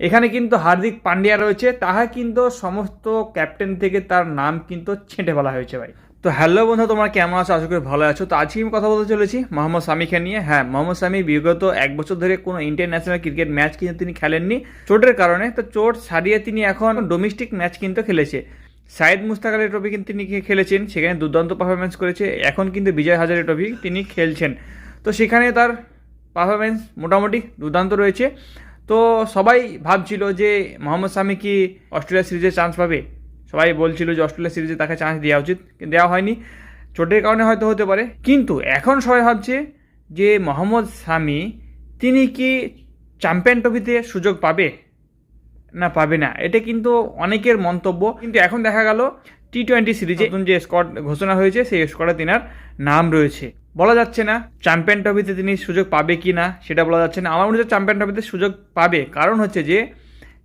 এখানে কিন্তু হার্দিক পান্ডিয়া রয়েছে, তাহা কিন্তু সমস্ত ক্যাপ্টেন থেকে তার নাম কিন্তু ছেঁটে ফেলা হয়েছে ভাই। তো হ্যালো বন্ধু তোমরা কেমন আছো? আশা করি ভালো আছো। তো আজকে আমি কথা বলতে চলেছি মোহাম্মদ সামিকে নিয়ে। হ্যাঁ মোহাম্মদ সামি বিগত এক বছর ধরে কোনো ইন্টারন্যাশনাল ক্রিকেট ম্যাচ কিন্তু তিনি খেলেননি, চোটের কারণে। তো চোট সারিয়ে তিনি এখন ডোমেস্টিক ম্যাচ কিন্তু খেলেছে। সাইদ মুস্তাক আলী ট্রফি কিন্তু তিনি খেলেছেন, সেখানে দুর্দান্ত পারফরমেন্স করেছে। এখন কিন্তু বিজয় হাজারে ট্রফি তিনি খেলছেন। তো সেখানে তার পারফরমেন্স মোটামুটি দুর্দান্ত রয়েছে। তো সবাই ভাবছিল যে মোহাম্মদ শামি কি অস্ট্রেলিয়া সিরিজে চান্স পাবে? সবাই বলছিল যে অস্ট্রেলিয়া সিরিজে তাকে চান্স দেওয়া উচিত দেওয়া হয়নি। চোটের কারণে হয়তো হতে পারে। কিন্তু এখন সবাই ভাবছে যে মোহাম্মদ শামি, তিনি কি চ্যাম্পিয়ন ট্রফিতে সুযোগ পাবে? না, পাবে না। এটা কিন্তু অনেকের মন্তব্য। কিন্তু এখন দেখা গেল টি টোয়েন্টি সিরিজে নতুন যে স্কোয়াড ঘোষণা হয়েছে, সেই স্কোয়াডে তিনার নাম রয়েছে। বলা যাচ্ছে না চ্যাম্পিয়ন ট্রফিতে তিনি সুযোগ পাবে কি না, সেটা বলা যাচ্ছে না। আমার মনে হচ্ছে চ্যাম্পিয়ন ট্রফিতে সুযোগ পাবে। কারণ হচ্ছে যে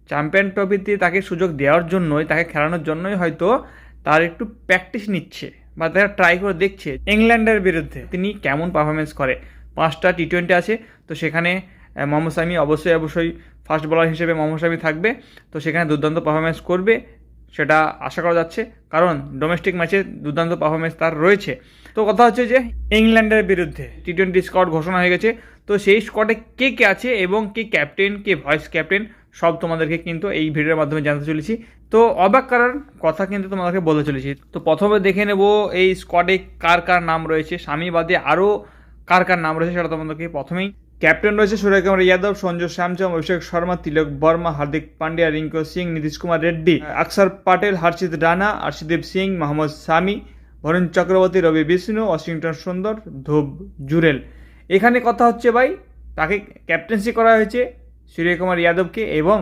চ্যাম্পিয়ন ট্রফিতে তাকে সুযোগ দেওয়ার জন্যই, তাকে খেলানোর জন্যই হয়তো তার একটু প্র্যাকটিস নিচ্ছে বা তারা ট্রাই করে দেখছে। ইংল্যান্ডের বিরুদ্ধে তিনি কেমন পারফরমেন্স করে? পাঁচটা টি টোয়েন্টি আছে, তো সেখানে মোহাম্মদ সামি অবশ্যই অবশ্যই ফাস্ট বোলার হিসেবে মোহাম্মদ সামি থাকবে। তো সেখানে দুর্দান্ত পারফরমেন্স করবে, সেটা আশা করা যাচ্ছে। কারণ ডোমেস্টিক ম্যাচে দুর্দান্ত পারফরমেন্স তার রয়েছে। তো কথা হচ্ছে যে, ইংল্যান্ডের বিরুদ্ধে টি টোয়েন্টি স্কোয়াড ঘোষণা হয়ে গেছে। তো সেই স্কোয়াডে কে কে আছে এবং কে ক্যাপ্টেন কে ভয়েস ক্যাপ্টেন সব তোমাদেরকে কিন্তু এই ভিডিওর মাধ্যমে জানতে চলেছি। তো অবাক করার কথা কিন্তু তোমাদেরকে বলতে চলেছি। তো প্রথমে দেখে নেব এই স্কোয়াডে কার কার নাম রয়েছে স্বামী বাদে আরও কার কার নাম রয়েছে সেটা তোমাদেরকে প্রথমেই ক্যাপ্টেন রয়েছে সূর্যকুমার যাদব সঞ্জয় শ্যামচন্দ্র অভিষেক শর্মা তিলক বর্মা হার্দিক পান্ডিয়া রিঙ্কু সিং নীতিশ কুমার রেড্ডি অক্ষর পাটেল হর্ষিত রানা আর্শদীপ সিং মোহাম্মদ সামি বরুণ চক্রবর্তী রবি বিষ্ণু ওয়াশিংটন সুন্দর ধুব জুরেল। এখানে কথা হচ্ছে ভাই তাকে ক্যাপ্টেন্সি করা হয়েছে সূর্যকুমার যাদবকে এবং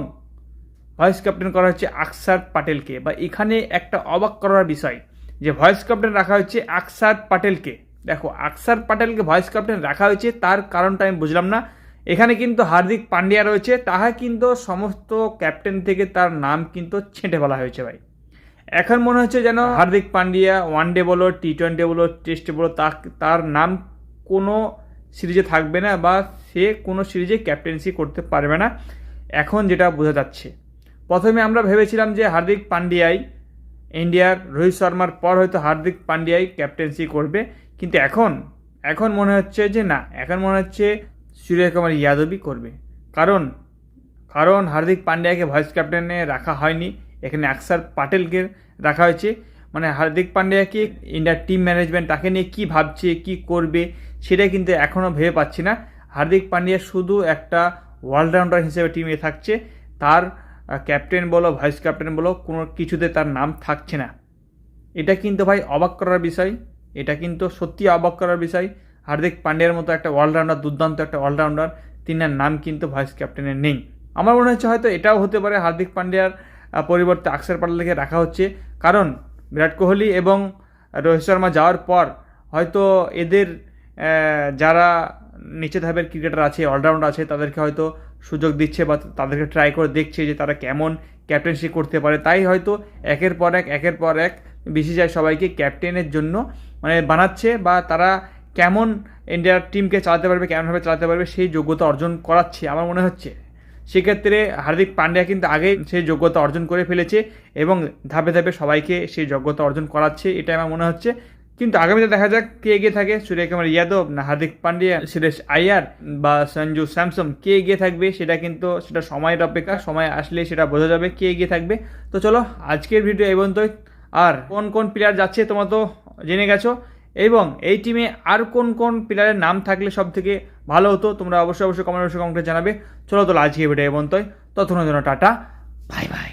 ভয়েস ক্যাপ্টেন করা হচ্ছে আকসার পাটেলকে। বা এখানে একটা অবাক করার বিষয় যে ভয়েস ক্যাপ্টেন রাখা হচ্ছে আকসার পাটেলকে। দেখো, আকসার পাটেলকে ভয়েস ক্যাপ্টেন রাখা হয়েছে, তার কারণটা আমি বুঝলাম না। এখানে কিন্তু হার্দিক পান্ডিয়া রয়েছে, তাহা কিন্তু সমস্ত ক্যাপ্টেন থেকে তার নাম কিন্তু ছেঁটে ফেলা হয়েছে ভাই। এখন মনে হচ্ছে যেন হার্দিক পান্ডিয়া ওয়ান ডে বলো টি টোয়েন্টি বলো টেস্টে বলো তার নাম কোনো সিরিজে থাকবে না বা সে কোনো সিরিজে ক্যাপ্টেন্সি করতে পারবে না। এখন যেটা বোঝা যাচ্ছে, প্রথমে আমরা ভেবেছিলাম যে হার্দিক পান্ডিয়াই ইন্ডিয়ার রোহিত শর্মার পর হয়তো হার্দিক পান্ডিয়াই ক্যাপ্টেন্সি করবে। কিন্তু এখন এখন মনে হচ্ছে যে না, এখন মনে হচ্ছে সূর্যকুমার যাদবই করবে। কারণ কারণ হার্দিক পান্ডিয়াকে ভাইস ক্যাপ্টেনে রাখা হয়নি, এখানে আকসার পাটেলকে রাখা হয়েছে। মানে হার্দিক পান্ডিয়াকে ইন্ডিয়ার টিম ম্যানেজমেন্ট তাকে নিয়ে কী ভাবছে, কি করবে, সেটা কিন্তু এখনও ভেবে পাচ্ছি না। হার্দিক পান্ডিয়া শুধু একটা অলরাউন্ডার হিসেবে টিমে থাকছে, তার ক্যাপ্টেন বলো ভাইস ক্যাপ্টেন বলো, কোনো কিছুতে তার নাম থাকছে না। এটা কিন্তু ভাই অবাক করার বিষয়। এটা কিন্তু সত্যি অবাক করার বিষয়। হার্দিক পান্ডিয়ার মতো একটা অলরাউন্ডার দুর্দান্ত একটা অলরাউন্ডার তিনার নাম কিন্তু ভাইস ক্যাপ্টেনের নেই। আমার মনে হচ্ছে হয়তো এটাও হতে পারে হার্দিক পান্ডিয়ার পরিবর্তে আকসার পাটেলকে রাখা হচ্ছে। কারণ বিরাট কোহলি এবং রোহিত শর্মা যাওয়ার পর হয়তো এদের যারা নিচে ধাপের ক্রিকেটার আছে অলরাউন্ডার আছে, তাদেরকে হয়তো সুযোগ দিচ্ছে বা তাদেরকে ট্রাই করে দেখছে যে তারা কেমন ক্যাপ্টেন্সি করতে পারে। তাই হয়তো একের পর এক, একের পর এক বিসিসিআই সবাইকে ক্যাপ্টেনের জন্য মানে বানাচ্ছে বা তারা কেমন ইন্ডিয়ার টিমকে চালাতে পারবে, কেমনভাবে চালাতে পারবে সেই যোগ্যতা অর্জন করাচ্ছে আমার মনে হচ্ছে। সেক্ষেত্রে হার্দিক পান্ডিয়া কিন্তু আগেই সেই যোগ্যতা অর্জন করে ফেলেছে এবং ধাপে ধাপে সবাইকে সেই যোগ্যতা অর্জন করাচ্ছে এটা আমার মনে হচ্ছে। কিন্তু আগামীতে দেখা যাক কে এগিয়ে থাকে সূর্যকুমার ইয়াদব না হার্দিক পান্ডিয়া, সুরেশ আয়ার বা সঞ্জু স্যামসন কে এগিয়ে থাকবে সেটা কিন্তু সেটা সময়ের অপেক্ষা, সময় আসলে সেটা বোঝা যাবে কে এগিয়ে থাকবে। তো চলো, আজকের ভিডিও এই পর্যন্তই। আর কোন কোন প্লেয়ার যাচ্ছে তোমরা তো জেনে গেছো। এবং এই টিমে আর কোন কোন প্লেয়ারের নাম থাকলে সব থেকে ভালো হতো, তোমরা অবশ্যই অবশ্যই কমেন্ট অবশ্যই কমেন্টে জানাবে। চলো তো আজকে ভিডিও এবং পর্যন্তই। ততক্ষণের জন্য টাটা। Bye bye.